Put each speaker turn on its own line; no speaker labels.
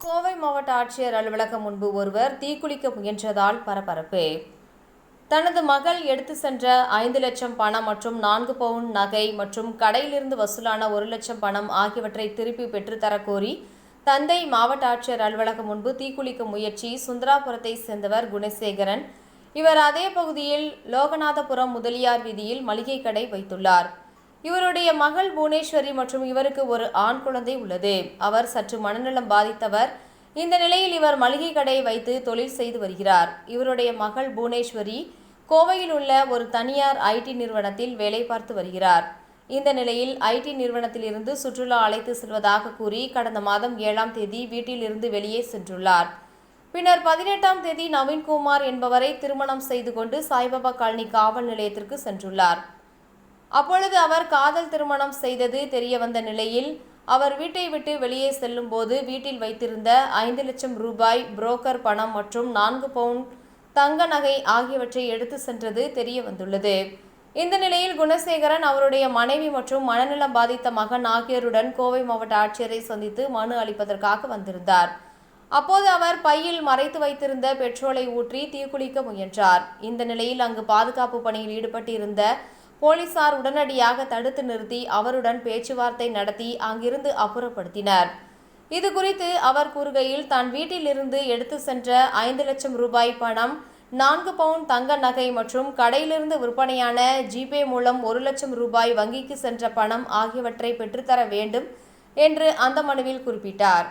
கோவை மாவட்ட ஆட்சியர் அலுவலகம் முன்பு ஒருவர் தீக்குளிக்க முயன்றதால் பரபரப்பு. தனது மகள் எடுத்து சென்ற ஐந்து லட்சம் பணம் மற்றும் நான்கு பவுன் நகை மற்றும் கடையிலிருந்து வசூலான ஒரு லட்சம் பணம் ஆகியவற்றை திருப்பி பெற்றுத்தரக் கோரி தந்தை மாவட்ட ஆட்சியர் அலுவலகம் முன்பு தீக்குளிக்க முயற்சி சுந்தராபுரத்தை சேர்ந்தவர் குணசேகரன். இவர் அதே பகுதியில் லோகநாதபுரம் முதலியார் வீதியில் மளிகை கடை வைத்துள்ளார். இவருடைய மகள் புவனேஸ்வரி மற்றும் இவருக்கு ஒரு ஆண் குழந்தை உள்ளது. அவர் சற்று மனநலம் பாதித்தவர். இந்த நிலையில் இவர் மளிகை கடை வைத்து தொழில் செய்து வருகிறார். இவருடைய மகள் புவனேஸ்வரி கோவையில் உள்ள ஒரு தனியார் ஐடி நிறுவனத்தில் வேலை பார்த்து வருகிறார். இந்த நிலையில் ஐடி நிறுவனத்திலிருந்து சுற்றுலா அழைத்து செல்வதாக கூறி கடந்த மாதம் ஏழாம் தேதி வீட்டிலிருந்து வெளியே சென்றுள்ளார். பின்னர் பதினெட்டாம் தேதி நவீன்குமார் என்பவரை திருமணம் செய்து கொண்டு சாய்பாபா காலனி காவல் நிலையத்திற்கு சென்றுள்ளார். அப்பொழுது அவர் காதல் திருமணம் செய்தது தெரிய வந்த நிலையில் அவர் வீட்டை விட்டு வெளியே செல்லும் போது வீட்டில் வைத்திருந்த ஐந்து லட்சம் ரூபாய் புரோக்கர் பணம் மற்றும் நான்கு பவுண்ட் தங்க நகை ஆகியவற்றை எடுத்து சென்றது தெரிய வந்துள்ளது இந்த நிலையில் குணசேகரன் அவருடைய மனைவி மற்றும் மனநலம் பாதித்த மகன் ஆகியோருடன் கோவை மாவட்ட ஆட்சியரை சந்தித்து மனு அளிப்பதற்காக வந்திருந்தார். அப்போது அவர் பையில் மறைத்து வைத்திருந்த பெட்ரோலை ஊற்றி தீக்குளிக்க முயன்றார். இந்த நிலையில் அங்கு பாதுகாப்பு பணியில் ஈடுபட்டிருந்த போலீசார் உடனடியாக தடுத்து நிறுத்தி அவருடன் பேச்சுவார்த்தை நடத்தி அங்கிருந்து அப்புறப்படுத்தினர். இது குறித்து அவர் கூறுகையில் தான் வீட்டிலிருந்து எடுத்து சென்ற ஐந்து லட்சம் ரூபாய் பணம் நான்கு பவுண்ட் தங்க நகை மற்றும் கடையிலிருந்து விற்பனையான ஜிபே மூலம் ஒரு லட்சம் ரூபாய் வங்கிக்கு சென்ற பணம் ஆகியவற்றை பெற்றுத்தர வேண்டும் என்று அந்த மனுவில் குறிப்பிட்டார்.